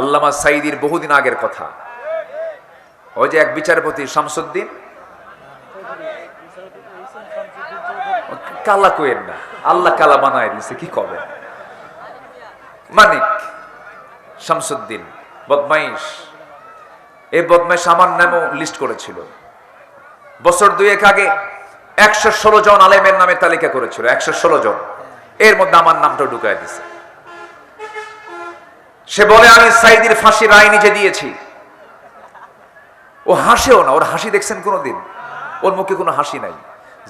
আল্লামা সাইদির বহুদিন আগের কথা। ওই যে এক বিচারপতি শামসুদ্দিন? কালা কোয়েন না, আল্লাহ কালা বানায় দিছে, কি কবে মানিক শামসুদ্দিন, বদমাইশ। এই বদমাইশ আমার নামও লিস্ট করেছিল। বছর দুয়েক আগে একশো ষোলো জন আলেমের নামে তালিকা করেছিল, একশো ষোলো জন। এর মধ্যে আমার নামটা ঢুকায় দিছে। সে বলে, আমি সাইদির ফাঁসির রায় নিজে দিয়েছি। ও হাসেও না, ওর হাসি দেখছেন কোনোদিন? ওর মুখে কোনো হাসি নাই।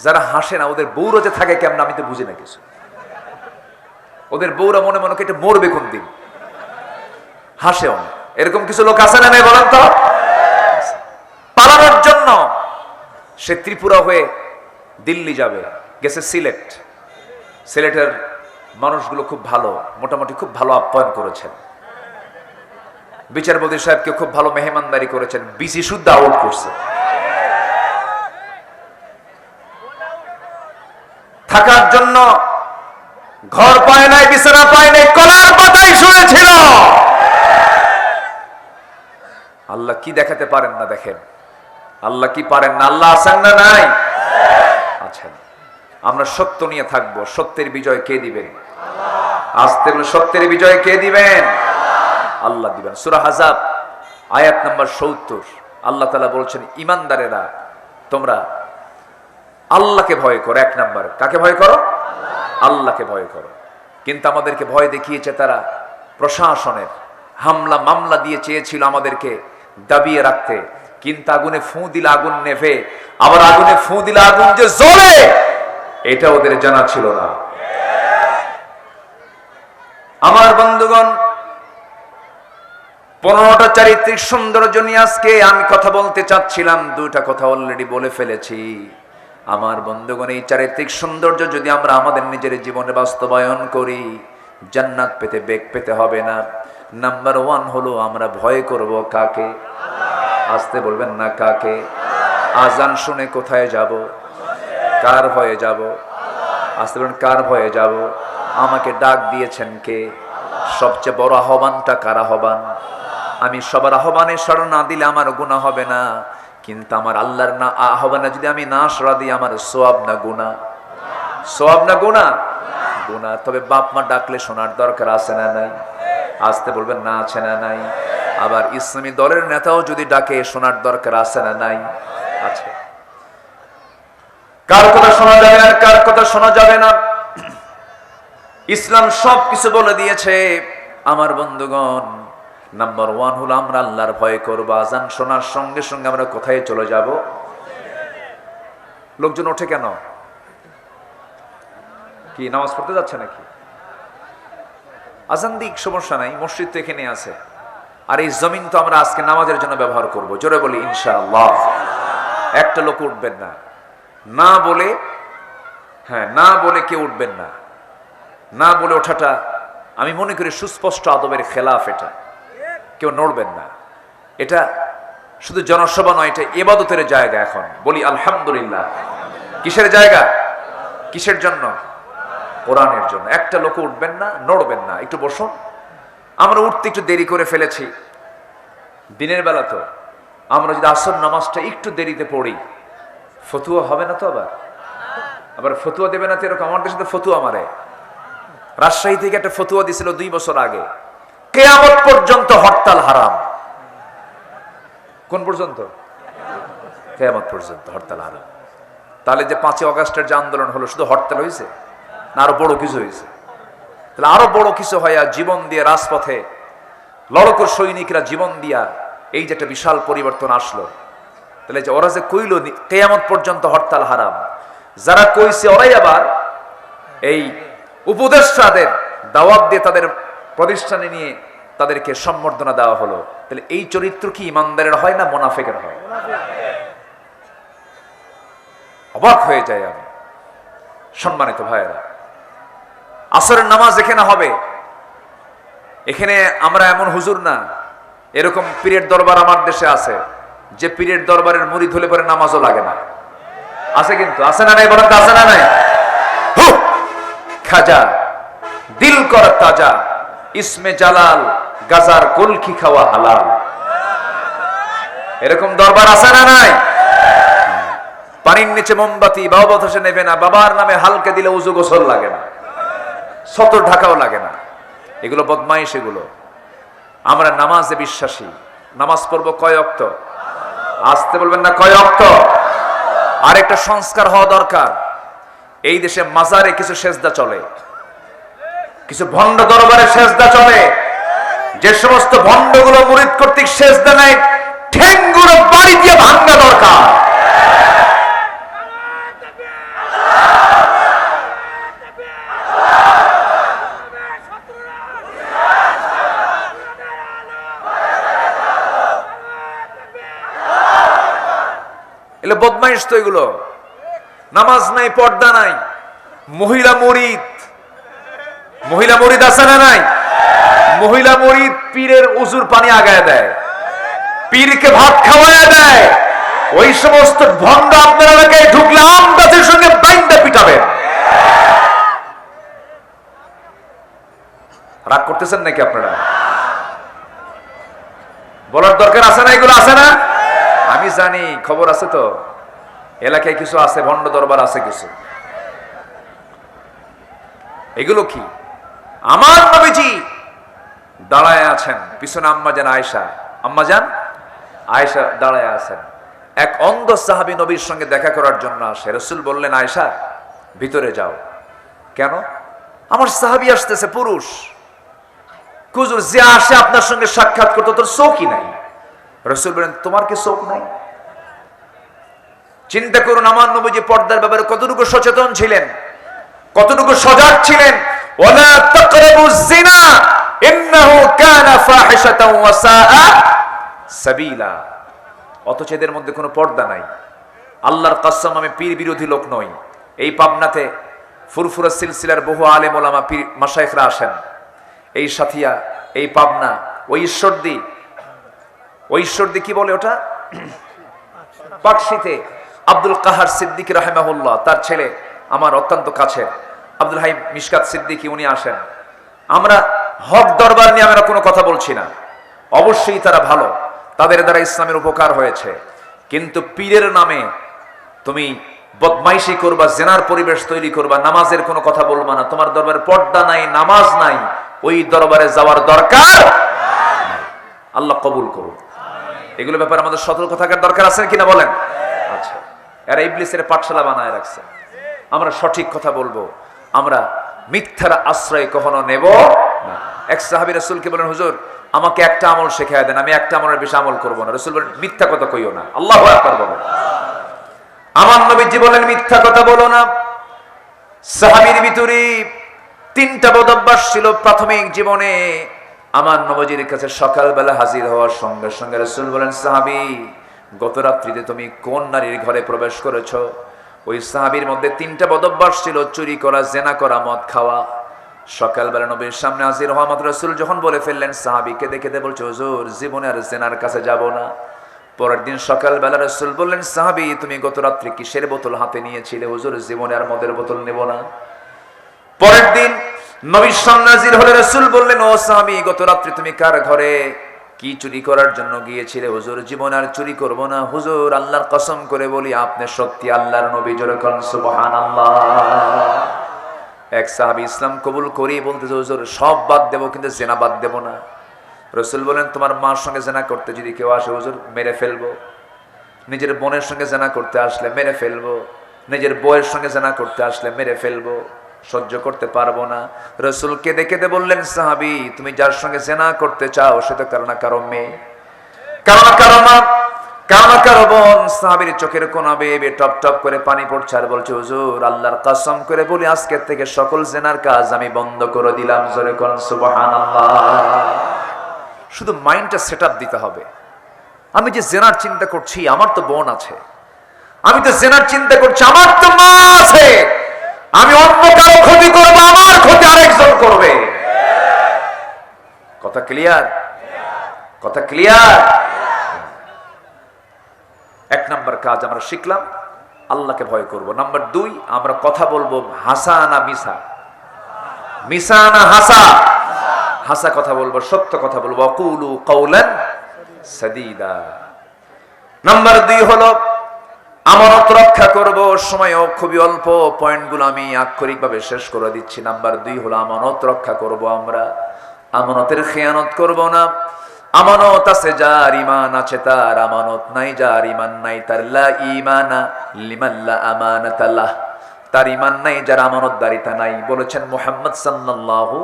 যারা হাসে না, ওদের বউরা যে থাকে কেমন, আমি তো বুঝি না কিছু। ওদের বউরা মনে মনে কেটে মরবে কোন দিন হাসেও না। এরকম কিছু লোক আছে না বলেন তো? পালানোর জন্য সে ত্রিপুরা হয়ে দিল্লি যাবে, গেছে সিলেট। সিলেটের মানুষগুলো খুব ভালো, মোটামুটি খুব ভালো আপ্যায়ন করেছেন। বিচারপতি সাহেবকে খুব ভালো মেহমানদারি করেছেন, বিসি শুদ্ধ আউট করছে। থাকার জন্য ঘর পায় নাই, বিছানা পায় নাই, কলার পাতায় শুয়েছিল। আল্লাহ কি দেখাতে পারেন না দেখেন? আল্লাহ কি পারেন না? আল্লাহ আছেন না নাই? আছেন। আমরা সত্য নিয়ে থাকব, সত্যের বিজয় কে দিবেন? আজ বলে সত্যের বিজয় কে দিবেন? আল্লাহ দিবেন। সুরা হাজাব আয়াত নাম্বার সত্তর। আল্লাহ তালা বলছেন ইমানদারেরা তোমরা আল্লাহকে ভয় করো। এক নাম্বার, কাকে ভয় করো? আল্লাহকে ভয় করো। কিন্তু আমাদেরকে ভয় দেখিয়েছে তারা প্রশাসনের। হামলা মামলা দিয়ে চেয়েছিল আমাদেরকে দাবিয়ে রাখতে। কিন্তু আগুনে ফু দিলে আগুন নেভে, আবার আগুনে ফু দিলে আগুন যে জ্বলে, এটা ওদের জানা ছিল না। আমার বন্ধুগণ পনেরোটা চারিত্রিক সৌন্দর্য নিয়ে আজকে আমি কথা বলতে চাচ্ছিলাম। দুটা কথা অলরেডি বলে ফেলেছি। আমার বন্ধুগণ, এই চারিত্রিক সৌন্দর্য যদি আমরা আমাদের নিজের জীবনে বাস্তবায়ন করি, জান্নাত পেতে বেগ পেতে হবে না। নাম্বার ওয়ান হলো আমরা ভয় করব কাকে? আসতে বলবেন না কাকে? আজান শুনে কোথায় যাব? কার ভয়ে যাব? আসতে বলবেন, কার ভয়ে যাব? আমাকে ডাক দিয়েছেন কে? সবচেয়ে বড় আহ্বানটা কার আহ্বান? আমি সবার আহ্বানে সাড়া না দিলে আমার গুণা হবে না। কিন্তু আমার আল্লাহর না আহ্বানে যদি আমি না সাড়া দিই, আমার সোয়াব না গুণা সোয়াব না গুণা গুণা তবে বাপ মা ডাকলে শোনার দরকার আছে না নাই? আসতে বলবেন, না আছে না নাই? আবার ইসলামী দলের নেতাও যদি ডাকে, শোনার দরকার আছে না নাই? আছে। কার কথা শোনা যাবে আর কার কথা শোনা যাবে না? ইসলাম সব কিছু বলে দিয়েছে। আমার বন্ধুগণ নাম্বার ওয়ান হলো, আমরা আল্লাহর ভয় করব। আজান শোনার সঙ্গে সঙ্গে আমরা কোথায় চলে যাব? লোকজন ওঠে কেন? কি, নামাজ পড়তে যাচ্ছে নাকি? আজান দিক, সমস্যা নাই, মসজিদ তো এখানে আছে। আর এই জমিন তো আমরা আজকে নামাজের জন্য ব্যবহার করব। জোরে বলি, ইনশাআল্লাহ। একটা লোক উঠবেন না। না বলে হ্যাঁ না বলে কেউ উঠবেন না। না বলে ওঠাটা, আমি মনে করি সুস্পষ্ট আদবের খেলাফ এটা। কেউ নড়বেন না। এটা শুধু জনসভা নয়, এটা এবাদতের জায়গা এখন। বলি আলহামদুলিল্লাহ। কিসের জায়গা? কিসের জন্য? কোরআনের জন্য। একটা লোক উঠবেন না, নড়বেন না। একটু বসুন। আমরা উঠতে একটু দেরি করে ফেলেছি। দিনের বেলা তো। আমরা যদি আসর নামাজটা একটু দেরিতে পড়ি, ফতুয়া হবে না তো আবার? আবার ফতুয়া দেবে না তো এরকম? দেশে তো ফতুয়া মারে। রাজশাহী থেকে একটা ফতুয়া দিছিল দুই বছর আগে। কেয়ামত পর্যন্ত হরতাল হারাম। কোন পর্যন্ত? কেয়ামত পর্যন্ত হরতাল হারাম। তাহলে যে পাঁচই অগাস্টের যে আন্দোলন হলো, শুধু হরতাল হয়েছে না আরও বড় কিছু হয়েছে তাহলে আরও বড় কিছু হয় আর জীবন দিয়ে রাজপথে লড়কর সৈনিকরা জীবন দিয়া এই যে একটা বিশাল পরিবর্তন আসলো, তাহলে যে ওরা যে কইল কেয়ামত পর্যন্ত হরতাল হারাম। যারা কইছে ওরাই আবার এই উপদেষ্টাদের দাওয়াত দিয়ে তাদের প্রতিষ্ঠানে নিয়ে তাদেরকে সম্বর্ধনা দেওয়া হলো। তাহলে এই চরিত্র কি ইমানদারের হয় না মোনাফেকের হয়? অবাক হয়ে যায় আমি। সম্মানিত ভাইয়েরা, আসরের নামাজ এখানে হবে। এখানে আমরা এমন হুজুর না, এরকম পীরের দরবার আমার দেশে আছে, যে পীরের দরবারের মুড়ি ধুলে পরে নামাজও লাগে না। আছে কিন্তু, আছে না নাই তো আছে না নাই! খাজা, দিল কর তাজা। ইসমে জালাল, গাজার কলকি খাওয়া হালাল। এরকম দরবার আছে না নাই? পানির নিচে মোমবাতি বাবা বাতাসে নেবে না, বাবার নামে হালকে দিলে উজু গোসল লাগে না, সতর ঢাকাও লাগে না। এগুলো বদমাইশ এগুলো। আমরা নামাজে বিশ্বাসী। নামাজ পড়ব কয় অক্ত? আসতে বলবেন না কয় অক্ত? আর একটা সংস্কার হওয়া দরকার। এই দেশে মাজারে কিছু সেজদা চলে। কিছু ভণ্ড দরবারে সেজদা চলে। যে সমস্ত ভণ্ডগুলো মুরিদ কর্তৃক সেজদা নেয়, ঠেঙ্গুলো বাড়ি দিয়ে ভাঙ্গা দরকার। বদমাইশ তো এগুলো। নামাজ নাই, পর্দা নাই। মহিলা মরিদ মহিলা মরিদ আছে না নাই? মহিলা মরিদ পীরের উজুর পানি আগায় দেয়। পীরকে ভাত খাওয়ায় দেয়। ওই সমস্ত ভণ্ড আপনার এলাকায় ঢুকলে গাছের সঙ্গে বাইন্দা পিটাবেন। রাগ করতেছেন নাকি আপনারা? বলার দরকার আছে না? এগুলো আছে না? আমি জানি, খবর আছে তো। এলাকায় কিছু আছে, ভণ্ড দরবার আছে কিছু। এগুলো কি? আমার নবীজি দাঁড়ায় আছেন। পিছনে আম্মা যান আয়সা আম্মা যান। আয়সা দাঁড়ায় আছেন। এক অন্ধ সাহাবি নবীর সঙ্গে দেখা করার জন্য আসে। রসুল বললেন আয়সা ভিতরে যাও। কেন? আমার সাহাবি আসতেছে, পুরুষ। কুজুর যে আসে আপনার সঙ্গে সাক্ষাৎ করতে, তোর চৌকি নাই। রসুল বলেন তোমার কি চোখ নাই? চিন্তা করুন, আমার নবীজি পর্দার ব্যাপারে কতটুকু সচেতন ছিলেন, কতটুকু সজাগ ছিলেন কানা ফাহিশাতাও ওয়া সাআ সাবিলা। অথচ এদের মধ্যে কোনো পর্দা নাই। আল্লাহর কসম, আমি পীর বিরোধী লোক নই। এই পাবনাতে ফুরফুরা সিলসিলার বহু আলেম ওলামা পীর মাশাইখরা আসেন। এই সাথিয়া, এই পাবনা, ওই ঈশ্বরদী। ওই ঈশ্বরদী কি বলে ওটা? পাকশিতে আব্দুল কাহার সিদ্দিক রাহেমাহুল্লাহ, তার ছেলে, আমার অত্যন্ত কাছে আব্দুল হাই মিশকাত সিদ্দিকি, উনি আসেন। আমরা হক দরবার নিয়ে আমরা কোনো কথা বলছি না। অবশ্যই তারা ভালো। তাদের দ্বারা ইসলামের উপকার হয়েছে। কিন্তু পীরের নামে তুমি বদমাইশি করবা, জেনার পরিবেশ তৈরি করবা, নামাজের কোনো কথা বলবা না। তোমার দরবারে পর্দা নাই, নামাজ নাই। ওই দরবারে যাওয়ার দরকার আল্লাহ কবুল করুন এগুলো ব্যাপারে আমাদের সতর্ক থাকার দরকার আছে কিনা বলেন? আচ্ছা। এরা ইবলিসের পাঠশালা বানায় রাখছে। আমরা সঠিক কথা বলব। আমরা মিথ্যার আশ্রয় কখনো নেব এক সাহাবি রসুলকে বলেন, হুজুর, আমাকে একটা আমল শেখায় দেন, আমি একটা আমলের বেশি আমল করব না। রসুল বলেন, মিথ্যা কথা কইও না। আল্লাহ আমার নবীজি বলেন, মিথ্যা কথা বলো না। সাহাবির ভিতরে তিনটা বদভ্যাস ছিল প্রাথমিক জীবনে। আমার নবজির কাছে সকালবেলা হাজির হওয়ার সঙ্গে সঙ্গে রসুল বলেন, সাহাবি গত রাত্রিতে তুমি কোন নারীর ঘরে প্রবেশ করেছ? ওই সাহাবির মধ্যে তিনটা বদভ্যাস ছিল, চুরি করা, জেনা করা, মদ খাওয়া। সকালবেলা নবীর সামনে হাজির মাত্র রসুল যখন বলে ফেললেন সাহাবিকে দেখে দে বলছে, হজুর, জীবনে আর জেনার কাছে যাব না। পরের দিন সকালবেলা রসুল বললেন, সাহাবি, তুমি গত রাত্রে কিসের বোতল হাতে নিয়েছিলে? হুজুর, জীবনে আর মদের বোতল নেব না। পরের দিন নবীর সামনে হাজির হলে রসুল বললেন, ও স্বামী গত রাত্রে তুমি কার ঘরে কি চুরি করার জন্য গিয়েছিলে? হুজুর, জীবন আর চুরি করব না। হুজুর, আল্লাহর কসম করে বলি আপনি সত্যি আল্লাহর নবী যেরকম সুবহান এক সাহাবি ইসলাম কবুল করি বলতেছে, হুজুর, সব বাদ দেবো, কিন্তু জেনা বাদ দেবো না। রসুল বলেন, তোমার মার সঙ্গে জেনা করতে যদি কেউ আসে, হুজুর, মেরে ফেলব। নিজের বোনের সঙ্গে জেনা করতে আসলে মেরে ফেলব। নিজের বউয়ের সঙ্গে জেনা করতে আসলে মেরে ফেলব। সহ্য করতে পারব না। রসুল কেঁদে কেঁদে বললেন, সাহাবি, তুমি যার সঙ্গে জেনা করতে চাও, সে তো কারও না কারও মেয়ে। কারও কারও মা চোখের কোনা দিতে হবে। আমি যে জেনার চিন্তা করছি, আমার তো বোন আছে। আমি তো জেনার চিন্তা করছি, আমার তো মা আছে। আমি অন্য কারও ক্ষতি করব, আমার ক্ষতি আরেকজন করবে। কথা ক্লিয়ার কথা ক্লিয়ার এক নাম্বার কাজ আমরা শিখলাম, আল্লাহকে ভয় করব। নাম্বার দুই, আমরা কথা বলব হাসা না মিসা। মিসা না হাসা। হাসা কথা বলব, সত্য কথা বলব। অকুলু কৌলান সাদিদা। নাম্বার দুই হলো আমানত রক্ষা করব, সময়ও খুবই অল্প, পয়েন্টগুলো আমি আক্ষরিকভাবে শেষ করে দিচ্ছি। নাম্বার দুই হলো আমানত রক্ষা করব আমরা। আমানতের খেয়ানত করব না। আমানত আছে যার ইমান আছে তার, আমানত নাই যার ইমান নাই তার। লা তার ইমান নাই, যার আমানতদারিতা নাই, বলেছেন মোহাম্মদ সাল্লাল্লাহু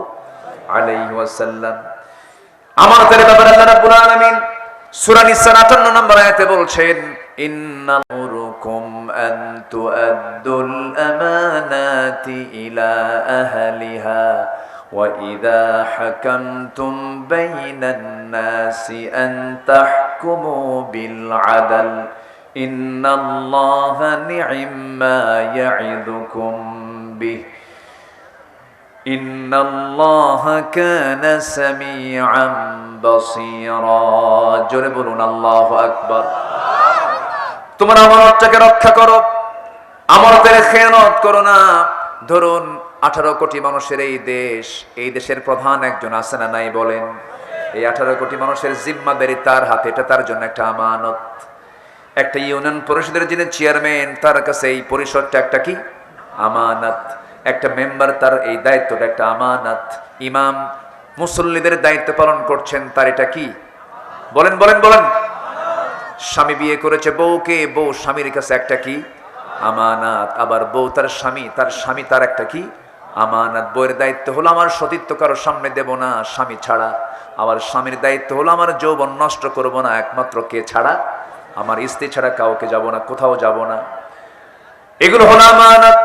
আলাইহি আমানতের ব্যাপারে আল্লাহ রাব্বুল আলামিন সূরা নিসার 58 নম্বর আয়াতে বলছেন إن أمركم أن تؤدوا الأمانات إلى أهلها وإذا حكمتم بين الناس أن تحكموا بالعدل إن الله نعم ما يعظكم به إن الله كان سميعا بصيرا. جربنا الله أكبر. তোমার আমানতটাকে রক্ষা করো। আমানতের খেয়ানত করো না। ধরুন, আঠারো কোটি মানুষের এই দেশ, এই দেশের প্রধান একজন আছে না নাই বলেন? এই আঠারো কোটি মানুষের জিম্মাদারি তার হাতে, এটা তার জন্য একটা আমানত। একটা ইউনিয়ন পরিষদের যিনি চেয়ারম্যান, তার কাছে এই পরিষদটা একটা কি? আমানত। একটা মেম্বার, তার এই দায়িত্বটা একটা আমানত। ইমাম মুসল্লিদের দায়িত্ব পালন করছেন, তার এটা কি? বলেন বলেন বলেন। স্বামী বিয়ে করেছে বউকে, বউ স্বামীর কাছে একটা কি? আমানাত। আবার বউ তার স্বামী তার স্বামী তার একটা কি? আমানাত। বউয়ের দায়িত্ব হলো আমার সতীত্ব, কারও সামনে দেব না স্বামী ছাড়া। আবার স্বামীর দায়িত্ব হলো আমার যৌবন নষ্ট করব না, একমাত্র কে ছাড়া? আমার স্ত্রী ছাড়া কাউকে যাব না, কোথাও যাব না। এগুলো হলো আমানত।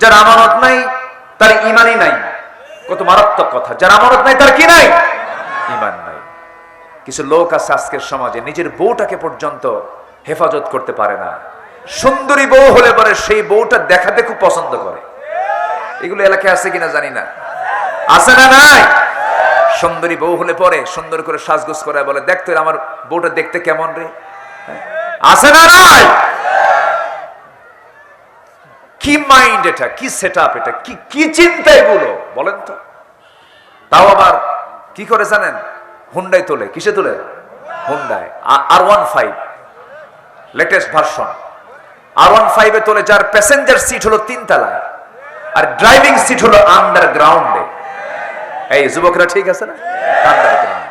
যার আমানত নাই, তার ইমানই নাই। কত মারাত্মক কথা। যার আমানত নাই, তার কি নাই? ইমান নাই। কিছু লোক আছে আজকের সমাজে, নিজের বউটাকে পর্যন্ত হেফাজত করতে পারে না। সুন্দরী বউ হলে পরে সেই বউটা দেখাতে খুব পছন্দ করে। এগুলো এলাকায় আছে কিনা জানি না। আছে না নাই? সুন্দরী বউ হলে পরে সুন্দর করে সাজগোজ করে বলে দেখতো আমার বউটা দেখতে কেমন রে? হ্যাঁ? আছে না নাই? কি মাইন্ড এটা? কি সেট আপ এটা? কি কি চিন্তা এগুলো বলেন তো। তাও আবার কি করে জানেন? হুন্ডাই তোলে, কিসে তোলে? Hyundai R one five latest version R one ফাইভে তোলে, যার প্যাসেঞ্জার সিট হলো তিন তলায় আর ড্রাইভিং সিট হলো আন্ডারগ্রাউন্ডে এই যুবকরা ঠিক আছে না? আন্ডারগ্রাউন্ড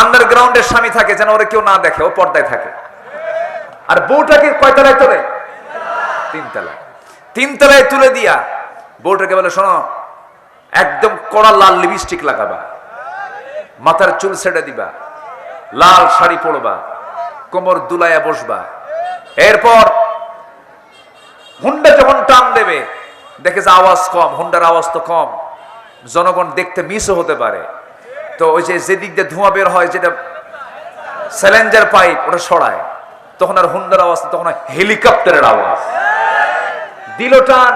আন্ডারগ্রাউন্ডের স্বামী থাকে, যেন ওরা কেউ না দেখে, ও পর্দায় থাকে। আর বউটাকে কয়তলায় তোলে? তিনতলায়। তিনতলায় তুলে দিয়া, বউটাকে বলে, শোনো, একদম কড়া লাল লিপস্টিক লাগাবা। মাথার চুল ছেড়ে দিবা, লাল শাড়ি পরবা, কোমর দুলাইয়া বসবা। এরপর হুন্ডা যখন টান দেবে, দেখে যে আওয়াজ কম, হুন্ডার আওয়াজ তো কম, জনগণ দেখতে মিসও হতে পারে। তো ওই যে যেদিক দিয়ে ধোঁয়া বের হয়, যেটা স্যালেঞ্জার পাইপ, ওটা সরায়। তখন আর হুন্ডার আওয়াজ, তখন হেলিকপ্টারের আওয়াজ। দিল টান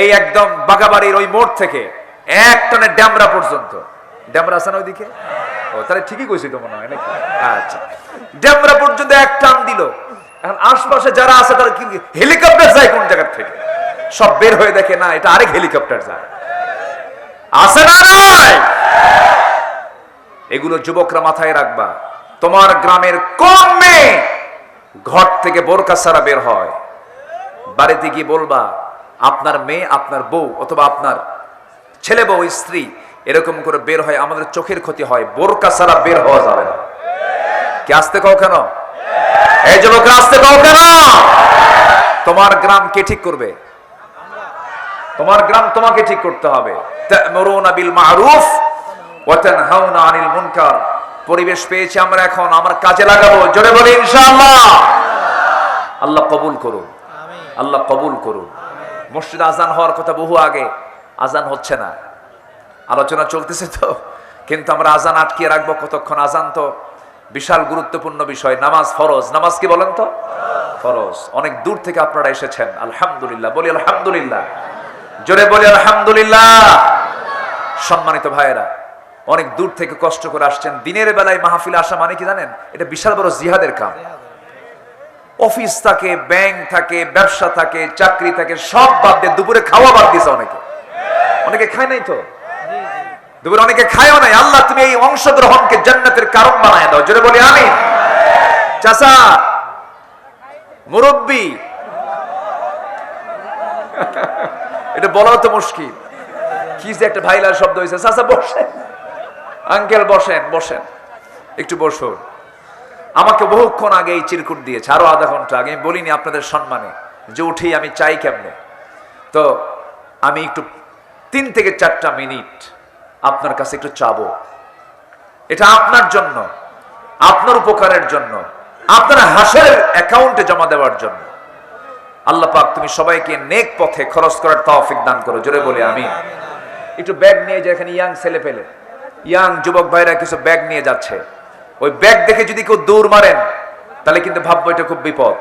এই একদম বাগাবাড়ির ওই মোড় থেকে, এক টানের ড্যামরা পর্যন্ত। ড্যামরা আছে না ওইদিকে? ও, তাহলে ঠিকই কইছি তো মনে হয় নাকি? আচ্ছা। ড্যামরা পর্যন্ত এক টান দিল। এখন আশপাশে যারা আছে তারা কি হেলিকপ্টার যায় কোন জায়গার থেকে? সব বের হয়ে দেখে, না, এটা আরেক হেলিকপ্টার যায়। আছে না এগুলো যুবকরা মাথায় রাখবা। তোমার গ্রামের কোন মেয়ে ঘর থেকে বোরকা সারা বের হয়? বাড়িতে গিয়ে বলবা, আপনার মেয়ে, আপনার বউ অথবা আপনার ছেলে বউ, স্ত্রী এরকম করে বের হয় আমাদের চোখের ক্ষতি হয় বোরকা সারা বের হওয়া যাবে না। কি আসতে কও কেন? এই যুবকরা আসতে কও কেন? তোমার গ্রাম কে ঠিক করবে? তোমার গ্রাম তোমাকে ঠিক করতে হবে। বিল মা'রুফ ওয়া আনিল মুনকার। পরিবেশ পেয়েছি আমরা এখন আমার কাজে লাগাবো। জোরে বলি ইনশাআল্লাহ। আল্লাহ কবুল করুন। আল্লাহ কবুল করুন। মসজিদ আজান হওয়ার কথা বহু আগে। আজান হচ্ছে না। আলোচনা চলতেছে তো। কিন্তু আমরা আজান আটকিয়ে রাখব কতক্ষণ? আজান তো বিশাল গুরুত্বপূর্ণ বিষয়। নামাজ ফরজ। নামাজ কি বলেন তো? ফরজ। অনেক দূর থেকে আপনারা এসেছেন। আলহামদুলিল্লাহ। বলি আলহামদুলিল্লাহ। জোরে বলি আলহামদুলিল্লাহ। সম্মানিত ভাইয়েরা, অনেক দূর থেকে কষ্ট করে আসছেন। দিনের বেলায় মাহফিলে আসা মানে কি জানেন? এটা বিশাল বড় জিহাদের কাম। অফিস থাকে, ব্যাংক থাকে, ব্যবসা থাকে, চাকরি থাকে, সব বাদ দিয়ে দুপুরে খাওয়া বাদ দিয়েছে অনেকে। অনেকে খায় নাই তো? দুপুরে অনেকে খায়ও নাই। আল্লাহ, তুমি এই অংশগ্রহণকে জান্নাতের কারণ বানায় দাও। জোরে বলি আমি চাচা, মুরব্বী। এটা বলাও তো মুশকিল। কি যে একটা ভাইলার শব্দ হয়েছে। চাচা, বসেন। আঙ্কেল, বসেন বসেন। একটু বসুন। আমাকে বহুক্ষণ আগে এই চিরকুট দিয়েছে। আরও আধা ঘণ্টা আগে। আমি বলিনি আপনাদের সম্মানে যে উঠেই আমি চাই কেমনে। তো আমি একটু তিন থেকে চারটা মিনিট আপনার কাছে একটু চাবো। এটা আপনার জন্য, আপনার উপকারের জন্য, আপনার হাসের অ্যাকাউন্টে জমা দেওয়ার জন্য। আল্লাহ পাক, তুমি সবাইকে নেক পথে খরচ করার তৌফিক দান করো, জোরে বলি আমি একটু ব্যাগ নিয়ে যে এখানে ইয়াং ছেলে পেলে। ইয়াং যুবক ভাইরা কিছু ব্যাগ নিয়ে যাচ্ছে। ওই ব্যাগ দেখে যদি কেউ দৌড় মারেন, তাহলে কিন্তু ভাববো এটা খুব বিপদ।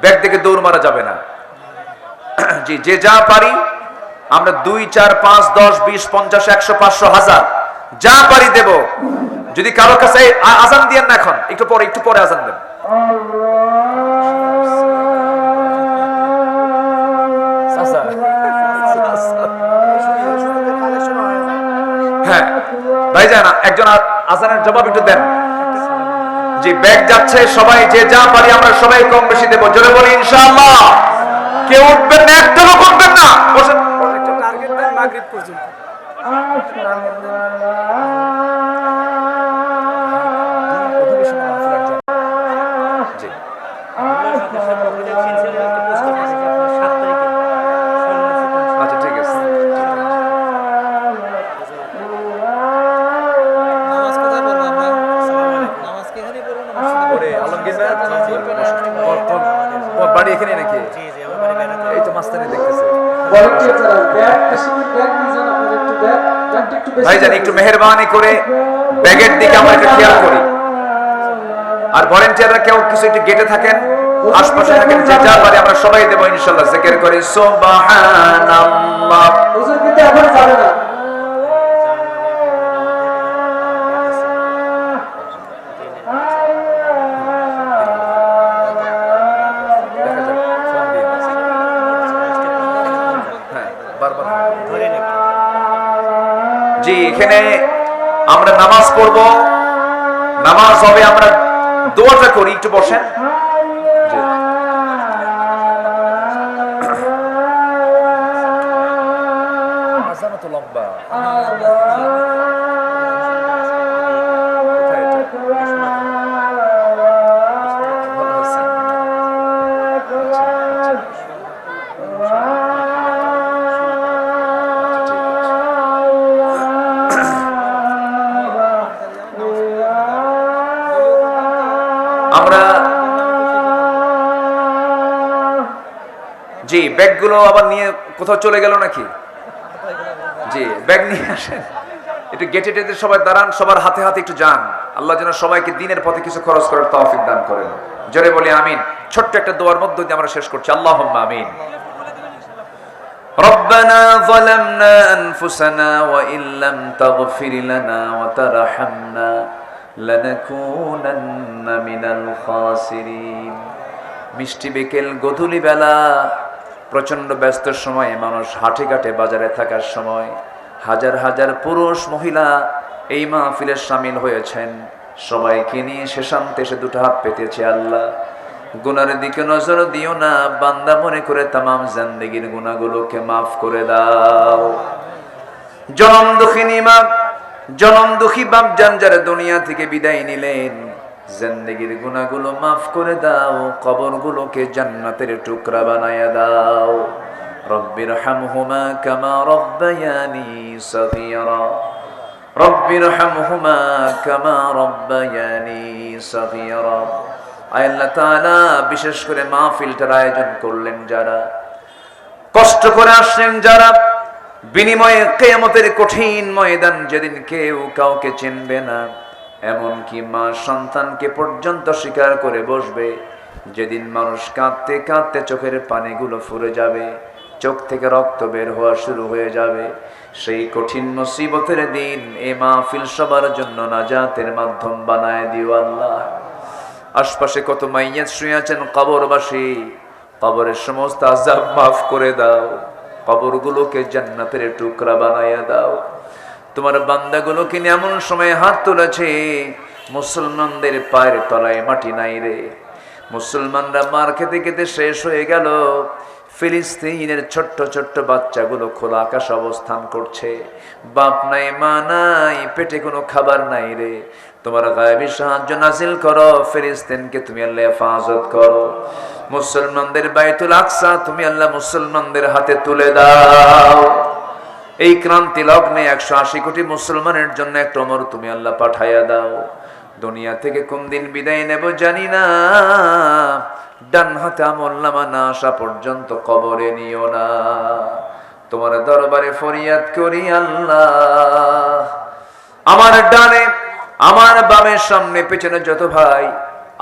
ব্যাগ দেখে দৌড় মারা যাবে না। জি, যে যা পারি আমরা দুই, চার, পাঁচ, দশ, বিশ, পঞ্চাশ, একশো, পাঁচশো, হাজার। যা পারি দেব। যদি কারও কাছে আজান দিয়েন না এখন, একটু পরে একটু পরে আজান দেন। হ্যাঁ ভাইজান, একজন আ- আজানের জবাব একটু দেন। যে ব্যাগ যাচ্ছে, সবাই যে যা পারি আমরা সবাই কম বেশি দেবো। জোরে বলি, ইনশাআল্লাহ। কেউ উঠবেন না একটা লোক উঠবেন না। বসেন। মাগরিব পর্যন্ত। আচ্ছা ঠিক আছে। বাড়ি এখানে নাকি জি, জি, আমার বাড়ি বেড়াতে। এই তো মাস্তানি দেখতেছে। ভাইজান একটু মেহরবানি করে ব্যাগের দিকে আমরা একটু খেয়াল করি। আর ভলেন্টিয়াররা কেউ কিছু একটু গেটে থাকেন আশপাশে থাকেন যে যা পারে আমরা সবাই দেবো ইনশাল্লাহ জিকির করি। সুবহানাল্লাহ। হুজুর কিন্তু এখন যাবে না। জি এখানে আমরা নামাজ পড়ব। নামাজ হবে আমরা দোয়াটা করি একটু বসেন। লম্বা জি ব্যাগগুলো আবার নিয়ে কোথাও চলে গেল নাকি জি ব্যাগ নিয়ে আসেন একটু গেটে টেটে সবাই দাঁড়ান সবার হাতে হাতে একটু যান আল্লাহ যেন সবাইকে দিনের পথে কিছু খরচ করার তৌফিক দান করেন জোরে বলি আমিন ছোট্ট একটা দোয়ার মধ্য দিয়ে আমরা শেষ করছি আল্লাহ আমিন ربنا ظلمنا أنفسنا وإن لم تغفر لنا وترحمنا لنكونن من الخاسرين মিষ্টি বিকেল গধূলি বেলা প্রচণ্ড ব্যস্ত সময়ে মানুষ হাটে ঘাটে বাজারে থাকার সময় হাজার হাজার পুরুষ মহিলা এই মাহফিলে সামিল হয়েছেন। সবাইকে নিয়ে শেষান্তে সে দুটো হাত পেতেছে আল্লাহ। গুনার দিকে নজর দিও না, বান্দা মনে করে তামাম জান্দেগির গুণাগুলোকে মাফ করে দাও। জনম দুঃখিনী মা, জনম দুঃখী বাপ যার দুনিয়া থেকে বিদায় নিলেন জিন্দেগির গুনাহগুলো মাফ করে দাও, কবরগুলোকে জান্নাতের টুকরা বানায়া দাও। রব্বির হামহুমা কামা রব্বায়ানি সগীরা। রব্বির হামহুমা কামা রব্বায়ানি সগীরা। আল্লাহ তাআলা, বিশেষ করে মাহফিলটার আয়োজন করলেন যারা, কষ্ট করে আসলেন যারা, বিনিময়ে কেয়ামতের কঠিন ময়দান যেদিন কেউ কাউকে চিনবে না। এমনকি মা সন্তানকে পর্যন্ত স্বীকার করে বসবে। যেদিন মানুষ কাঁদতে কাঁদতে চোখের পানিগুলো ফুরে যাবে, চোখ থেকে রক্ত বের হওয়া শুরু হয়ে যাবে। সেই কঠিন মুসিবতের দিন এ মাহফিল সবার জন্য নাজাতের মাধ্যম বানায় দিও আল্লাহ। আশপাশে কত মাইয়াত শুয়ে আছেন কবরবাসী, কবরের সমস্ত আজাব মাফ করে দাও। কবরগুলোকে জান্নাতের টুকরা বানাইয়া দাও। তোমার বান্দাগুলোকে নিয়ে এমন সময় হাত তুলেছে, মুসলমানদের পায়ের তলায় মাটি নাই রে। মুসলমানরা মার খেতে খেতে শেষ হয়ে গেল, ফিলিস্তিনের ছোট্ট ছোট্ট বাচ্চাগুলো খোলা আকাশ অবস্থান করছে। বাপ নাই, মা নাই, পেটে কোনো খাবার নাই রে। তোমার গায়েবী সাহায্য নাসিল করো, ফিলিস্তিনকে তুমি আল্লাহ হেফাজত করো। মুসলমানদের বাইতুল আকসা তুমি আল্লাহ মুসলমানদের হাতে তুলে দাও। এই ক্রান্তি লগ্নে একশো আশি কোটি মুসলমানের জন্য একটা অমর তুমি আল্লাহ পাঠাইয়া দাও। দুনিয়া থেকে কোন দিন বিদায় নেব জানি না। ডান হাতে আমল নামা না আসা পর্যন্ত কবরে নিও না। তোমার দরবারে ফরিয়াদ করি আল্লাহ। আমার ডানে, আমার বামের সামনে, পেছনে যত ভাই,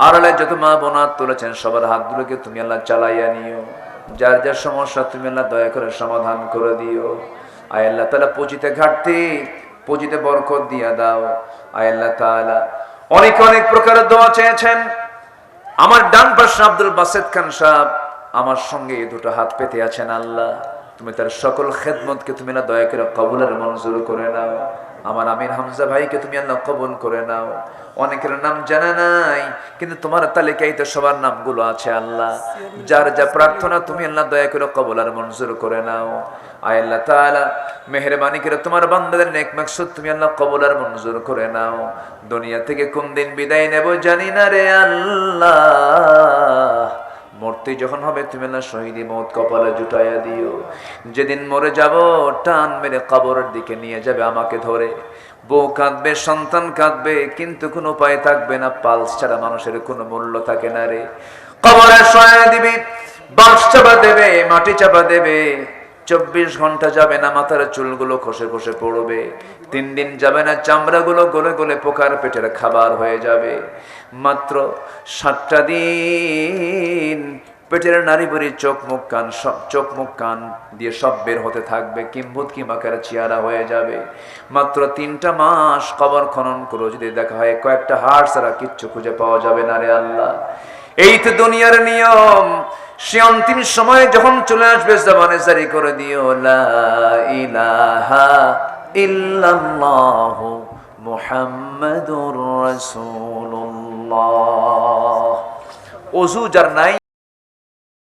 আড়ালে যত মা বোনার তুলেছেন, সবার হাতগুলোকে তুমি আল্লাহ চালাইয়া নিও। যার যার সমস্যা তুমি আল্লাহ দয়া করে সমাধান করে দিও। আয় আল্লাহ তালা পুঁজিতে ঘাটতি, পুঁজিতে বরকত দিয়া দাও। আয় আল্লাহ তালা অনেক অনেক প্রকারের দোয়া চেয়েছেন। আমার ডান পাশে আব্দুল বাসেদ খান সাহেব আমার সঙ্গে দুটো হাত পেতে আছেন আল্লাহ। তুমি তার সকল খেদমতকে তুমি না দয়া করে কবুলের মঞ্জুর করে নাও। আমার আমির হামজা ভাইকে তুমি আল্লাহ কবুল করে নাও। অনেকের নাম জানা নাই, কিন্তু তোমার তালিকায় তো সবার নামগুলো আছে আল্লাহ। যার যা প্রার্থনা তুমি আল্লাহ দয়া করে কবুল আর মঞ্জুর করে নাও। আয় আল্লাহ তাআলা, মেহরবানি করে তোমার বান্দাদের নেক মাকসুদ তুমি আল্লাহ কবুল আর মঞ্জুর করে নাও। দুনিয়া থেকে কোন দিন বিদায় নেব জানি না রে আল্লাহ। মরতে যখন হবে, তুমি না শহীদি মত কপালে জুটাইয়া দিও। যেদিন মরে যাব, টান মেরে কবরের দিকে নিয়ে যাবে আমাকে ধরে। বউ কাঁদবে, সন্তান কাঁদবে, কিন্তু কোনো উপায় থাকবে না। পালস ছাড়া মানুষের কোনো মূল্য থাকে না রে। কবরে সহায় দিবি বাস চাপা দেবে, মাটি চাপা দেবে। চব্বিশ ঘণ্টা যাবে না, মাথার চুলগুলো খসে খসে পড়বে। তিন দিন যাবে না, চামড়াগুলো গলে গলে পোকার পেটের খাবার হয়ে যাবে। মাত্র সাতটা দিন পেটের নারী বুড়ি, চোখ মুখ কান সব, চোখ মুখ কান দিয়ে সব বের হতে থাকবে, কিম্ভূত কিমাকার চেয়ারা হয়ে যাবে। মাত্র তিনটা মাস কবর খনন করে যদি দেখা হয়, কয়েকটা হাড় ছাড়া কিচ্ছু খুঁজে পাওয়া যাবে না রে আল্লাহ। এই তো দুনিয়ার নিয়ম। সে অন্তিম সময় যখন চলে আসবে, জবানে জারি করে দিও, লা ইলাহা ওযু যার নাই